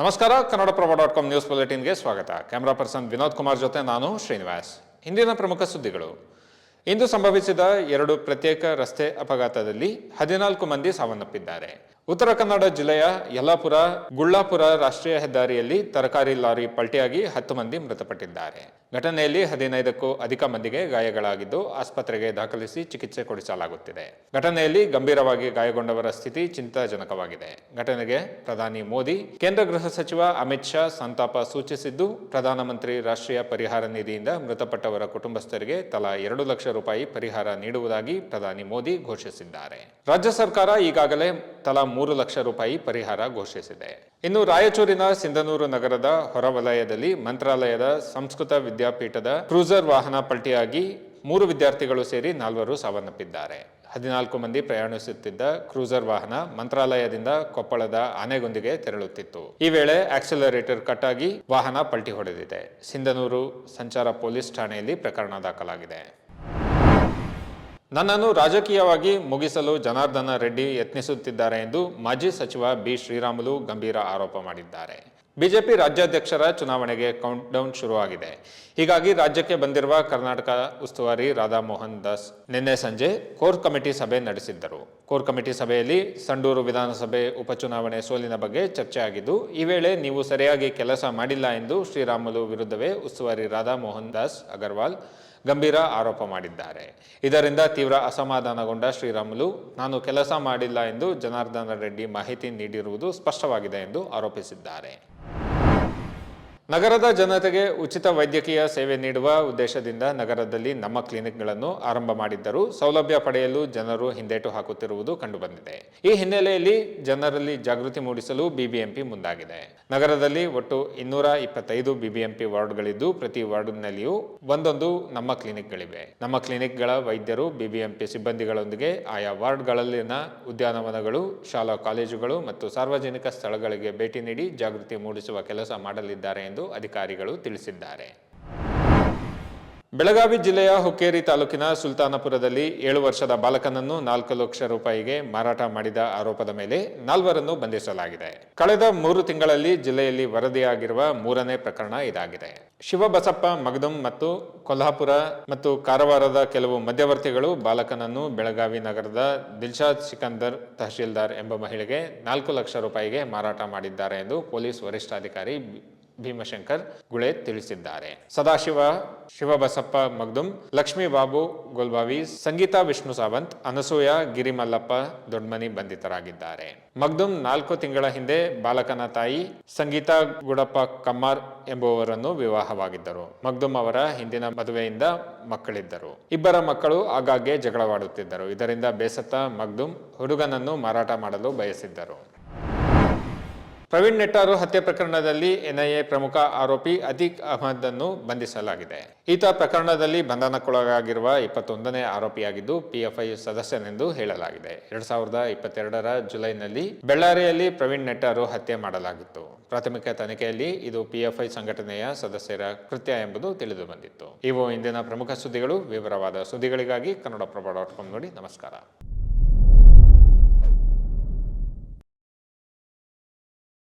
ನಮಸ್ಕಾರ, Kannadaprabha dot com news ಬುಲೆಟಿನ್ಗೆ ಸ್ವಾಗತ. ಕ್ಯಾಮರಾ ಪರ್ಸನ್ ವಿನೋದ್ ಕುಮಾರ್ ಜೊತೆ ನಾನು ಶ್ರೀನಿವಾಸ್. ಇಂದಿನ ಪ್ರಮುಖ ಸುದ್ದಿಗಳು. ಇಂದು ಸಂಭವಿಸಿದ ಎರಡು ಪ್ರತ್ಯೇಕ ರಸ್ತೆ ಅಪಘಾತದಲ್ಲಿ ಹದಿನಾಲ್ಕು ಮಂದಿ ಸಾವನ್ನಪ್ಪಿದ್ದಾರೆ. ಉತ್ತರ ಕನ್ನಡ ಜಿಲ್ಲೆಯ ಯಲ್ಲಾಪುರ, ಗುಳ್ಳಾಪುರ ರಾಷ್ಟ್ರೀಯ ಹೆದ್ದಾರಿಯಲ್ಲಿ ತರಕಾರಿ ಲಾರಿ ಪಲ್ಟಿಯಾಗಿ ಹತ್ತು ಮಂದಿ ಮೃತಪಟ್ಟಿದ್ದಾರೆ. ಘಟನೆಯಲ್ಲಿ ಹದಿನೈದಕ್ಕೂ ಅಧಿಕ ಮಂದಿಗೆ ಗಾಯಗಳಾಗಿದ್ದು ಆಸ್ಪತ್ರೆಗೆ ದಾಖಲಿಸಿ ಚಿಕಿತ್ಸೆ ಕೊಡಿಸಲಾಗುತ್ತಿದೆ. ಘಟನೆಯಲ್ಲಿ ಗಂಭೀರವಾಗಿ ಗಾಯಗೊಂಡವರ ಸ್ಥಿತಿ ಚಿಂತಾಜನಕವಾಗಿದೆ. ಘಟನೆಗೆ ಪ್ರಧಾನಿ ಮೋದಿ, ಕೇಂದ್ರ ಗೃಹ ಸಚಿವ ಅಮಿತ್ ಶಾ ಸಂತಾಪ ಸೂಚಿಸಿದ್ದು, ಪ್ರಧಾನಮಂತ್ರಿ ರಾಷ್ಟ್ರೀಯ ಪರಿಹಾರ ನಿಧಿಯಿಂದ ಮೃತಪಟ್ಟವರ ಕುಟುಂಬಸ್ಥರಿಗೆ ತಲಾ ಎರಡು ಲಕ್ಷ ರೂಪಾಯಿ ಪರಿಹಾರ ನೀಡುವುದಾಗಿ ಪ್ರಧಾನಿ ಮೋದಿ ಘೋಷಿಸಿದ್ದಾರೆ. ರಾಜ್ಯ ಸರ್ಕಾರ ಈಗಾಗಲೇ ತಲಾ ಮೂರು ಲಕ್ಷ ರೂಪಾಯಿ ಪರಿಹಾರ ಘೋಷಿಸಿದೆ. ಇನ್ನು ರಾಯಚೂರಿನ ಸಿಂಧನೂರು ನಗರದ ಹೊರವಲಯದಲ್ಲಿ ಮಂತ್ರಾಲಯದ ಸಂಸ್ಕೃತ ವಿದ್ಯಾಪೀಠದ ಕ್ರೂಸರ್ ವಾಹನ ಪಲ್ಟಿಯಾಗಿ ಮೂರು ವಿದ್ಯಾರ್ಥಿಗಳು ಸೇರಿ ನಾಲ್ವರು ಸಾವನ್ನಪ್ಪಿದ್ದಾರೆ. ಹದಿನಾಲ್ಕು ಮಂದಿ ಪ್ರಯಾಣಿಸುತ್ತಿದ್ದ ಕ್ರೂಸರ್ ವಾಹನ ಮಂತ್ರಾಲಯದಿಂದ ಕೊಪ್ಪಳದ ಆನೆಗೊಂದಿಗೆ ತೆರಳುತ್ತಿತ್ತು. ಈ ವೇಳೆ ಆಕ್ಸಿಲರೇಟರ್ ಕಟ್ ಆಗಿ ವಾಹನ ಪಲ್ಟಿ ಹೊಡೆದಿದೆ. ಸಿಂಧನೂರು ಸಂಚಾರ ಪೊಲೀಸ್ ಠಾಣೆಯಲ್ಲಿ ಪ್ರಕರಣ ದಾಖಲಾಗಿದೆ. ನನ್ನನ್ನು ರಾಜಕೀಯವಾಗಿ ಮುಗಿಸಲು ಜನಾರ್ದನ ರೆಡ್ಡಿ ಯತ್ನಿಸುತ್ತಿದ್ದಾರೆ ಎಂದು ಮಾಜಿ ಸಚಿವ ಬಿ ಶ್ರೀರಾಮುಲು ಗಂಭೀರ ಆರೋಪ ಮಾಡಿದ್ದಾರೆ. ಬಿಜೆಪಿ ರಾಜ್ಯಾಧ್ಯಕ್ಷರ ಚುನಾವಣೆಗೆ ಕೌಂಟ್ ಡೌನ್ ಶುರುವಾಗಿದೆ. ಹೀಗಾಗಿ ರಾಜ್ಯಕ್ಕೆ ಬಂದಿರುವ ಕರ್ನಾಟಕ ಉಸ್ತುವಾರಿ ರಾಧಾಮೋಹನ್ ದಾಸ್ ನಿನ್ನೆ ಸಂಜೆ ಕೋರ್ ಕಮಿಟಿ ಸಭೆ ನಡೆಸಿದ್ದರು. ಕೋರ್ ಕಮಿಟಿ ಸಭೆಯಲ್ಲಿ ಸಂಡೂರು ವಿಧಾನಸಭೆ ಉಪಚುನಾವಣೆ ಸೋಲಿನ ಬಗ್ಗೆ ಚರ್ಚೆ ಆಗಿದ್ದು, ಈ ವೇಳೆ ನೀವು ಸರಿಯಾಗಿ ಕೆಲಸ ಮಾಡಿಲ್ಲ ಎಂದು ಶ್ರೀರಾಮುಲು ವಿರುದ್ಧವೇ ಉಸ್ತುವಾರಿ ರಾಧಾಮೋಹನ್ ದಾಸ್ ಅಗರ್ವಾಲ್ ಗಂಭೀರ ಆರೋಪ ಮಾಡಿದ್ದಾರೆ. ಇದರಿಂದ ತೀವ್ರ ಅಸಮಾಧಾನಗೊಂಡ ಶ್ರೀರಾಮುಲು, ನಾನು ಕೆಲಸ ಮಾಡಿಲ್ಲ ಎಂದು ಜನಾರ್ದನ ರೆಡ್ಡಿ ಮಾಹಿತಿ ನೀಡಿರುವುದು ಸ್ಪಷ್ಟವಾಗಿದೆ ಎಂದು ಆರೋಪಿಸಿದ್ದಾರೆ. ನಗರದ ಜನತೆಗೆ ಉಚಿತ ವೈದ್ಯಕೀಯ ಸೇವೆ ನೀಡುವ ಉದ್ದೇಶದಿಂದ ನಗರದಲ್ಲಿ ನಮ್ಮ ಕ್ಲಿನಿಕ್ಗಳನ್ನು ಆರಂಭ ಮಾಡಿದ್ದರೂ. ಸೌಲಭ್ಯ ಪಡೆಯಲು ಜನರು ಹಿಂದೇಟು ಹಾಕುತ್ತಿರುವುದು ಕಂಡುಬಂದಿದೆ. ಈ ಹಿನ್ನೆಲೆಯಲ್ಲಿ ಜನರಲ್ಲಿ ಜಾಗೃತಿ ಮೂಡಿಸಲು ಬಿಬಿಎಂಪಿ ಮುಂದಾಗಿದೆ. ನಗರದಲ್ಲಿ ಒಟ್ಟು ಇನ್ನೂರ ಇಪ್ಪತ್ತೈದು ಬಿಬಿಎಂಪಿ ವಾರ್ಡ್ಗಳಿದ್ದು, ಪ್ರತಿ ವಾರ್ಡ್ನಲ್ಲಿಯೂ ಒಂದೊಂದು ನಮ್ಮ ಕ್ಲಿನಿಕ್ಗಳಿವೆ. ನಮ್ಮ ಕ್ಲಿನಿಕ್ಗಳ ವೈದ್ಯರು, ಬಿಬಿಎಂಪಿ ಸಿಬ್ಬಂದಿಗಳೊಂದಿಗೆ ಆಯಾ ವಾರ್ಡ್ಗಳಲ್ಲಿನ ಉದ್ಯಾನವನಗಳು, ಶಾಲಾ ಕಾಲೇಜುಗಳು ಮತ್ತು ಸಾರ್ವಜನಿಕ ಸ್ಥಳಗಳಿಗೆ ಭೇಟಿ ನೀಡಿ ಜಾಗೃತಿ ಮೂಡಿಸುವ ಕೆಲಸ ಮಾಡಲಿದ್ದಾರೆ ಎಂದು ಅಧಿಕಾರಿಗಳು ತಿಳಿಸಿದ್ದಾರೆ. ಬೆಳಗಾವಿ ಜಿಲ್ಲೆಯ ಹುಕ್ಕೇರಿ ತಾಲೂಕಿನ ಸುಲ್ತಾನಪುರದಲ್ಲಿ ಏಳು ವರ್ಷದ ಬಾಲಕನನ್ನು ನಾಲ್ಕು ಲಕ್ಷ ರೂಪಾಯಿಗೆ ಮಾರಾಟ ಮಾಡಿದ ಆರೋಪದ ಮೇಲೆ ನಾಲ್ವರನ್ನು ಬಂಧಿಸಲಾಗಿದೆ. ಕಳೆದ ಮೂರು ತಿಂಗಳಲ್ಲಿ ಜಿಲ್ಲೆಯಲ್ಲಿ ವರದಿಯಾಗಿರುವ ಮೂರನೇ ಪ್ರಕರಣ ಇದಾಗಿದೆ. ಶಿವಬಸಪ್ಪ, ಮಗದುಂ ಮತ್ತು ಕೊಲ್ಹಾಪುರ ಮತ್ತು ಕಾರವಾರದ ಕೆಲವು ಮಧ್ಯವರ್ತಿಗಳು ಬಾಲಕನನ್ನು ಬೆಳಗಾವಿ ನಗರದ ದಿಲ್ಶಾದ್ ಸಿಕಂದರ್ ತಹಶೀಲ್ದಾರ್ ಎಂಬ ಮಹಿಳೆಗೆ ನಾಲ್ಕು ಲಕ್ಷ ರೂಪಾಯಿಗೆ ಮಾರಾಟ ಮಾಡಿದ್ದಾರೆ ಎಂದು ಪೊಲೀಸ್ ವರಿಷ್ಠಾಧಿಕಾರಿ ಭೀಮಶಂಕರ್ ಗುಳೆ ತಿಳಿಸಿದ್ದಾರೆ. ಸದಾಶಿವ, ಶಿವಬಸಪ್ಪ ಮಗ್ದುಂ, ಲಕ್ಷ್ಮೀ ಬಾಬು ಗೋಲ್ಬಾವಿ, ಸಂಗೀತಾ ವಿಷ್ಣು ಸಾವಂತ್, ಅನಸೂಯ, ಗಿರಿಮಲ್ಲಪ್ಪ ದೊಡ್ಮನಿ ಬಂಧಿತರಾಗಿದ್ದಾರೆ. ಮಗ್ದುಂ ನಾಲ್ಕು ತಿಂಗಳ ಹಿಂದೆ ಬಾಲಕನ ತಾಯಿ ಸಂಗೀತಾ ಗುಡಪ್ಪ ಕಮ್ಮಾರ್ ಎಂಬುವರನ್ನು ವಿವಾಹವಾಗಿದ್ದರು. ಮಗ್ದುಂ ಅವರ ಹಿಂದಿನ ಮದುವೆಯಿಂದ ಮಕ್ಕಳಿದ್ದರು. ಇಬ್ಬರ ಮಕ್ಕಳು ಆಗಾಗ್ಗೆ ಜಗಳವಾಡುತ್ತಿದ್ದರು. ಇದರಿಂದ ಬೇಸತ್ತ ಮಗ್ದುಂ ಹುಡುಗನನ್ನು ಮಾರಾಟ ಮಾಡಲು ಬಯಸಿದ್ದರು. ಪ್ರವೀಣ್ ನೆಟ್ಟಾರು ಹತ್ಯೆ ಪ್ರಕರಣದಲ್ಲಿ ಎನ್ಐಎ ಪ್ರಮುಖ ಆರೋಪಿ ಅತೀಕ್ ಅಹಮದ್ ಅನ್ನು ಬಂಧಿಸಲಾಗಿದೆ. ಈತ ಪ್ರಕರಣದಲ್ಲಿ ಬಂಧನಕ್ಕೊಳಗಾಗಿರುವ ಇಪ್ಪತ್ತೊಂದನೇ ಆರೋಪಿಯಾಗಿದ್ದು, ಪಿಎಫ್ಐ ಸದಸ್ಯನೆಂದು ಹೇಳಲಾಗಿದೆ. ಎರಡ್ ಸಾವಿರದ ಇಪ್ಪತ್ತೆರಡರ ಜುಲೈನಲ್ಲಿ ಬೆಳ್ಳಾರಿಯಲ್ಲಿ ಪ್ರವೀಣ್ ನೆಟ್ಟಾರು ಹತ್ಯೆ ಮಾಡಲಾಗಿತ್ತು. ಪ್ರಾಥಮಿಕ ತನಿಖೆಯಲ್ಲಿ ಇದು ಪಿಎಫ್ಐ ಸಂಘಟನೆಯ ಸದಸ್ಯರ ಕೃತ್ಯ ಎಂಬುದು ತಿಳಿದು ಬಂದಿತ್ತು ಇವು ಇಂದಿನ ಪ್ರಮುಖ ಸುದ್ದಿಗಳು. ವಿವರವಾದ ಸುದ್ದಿಗಳಿಗಾಗಿ ಕನ್ನಡಪ್ರಭ ಡಾಟ್ ಕಾಮ್ ನೋಡಿ ನಮಸ್ಕಾರ.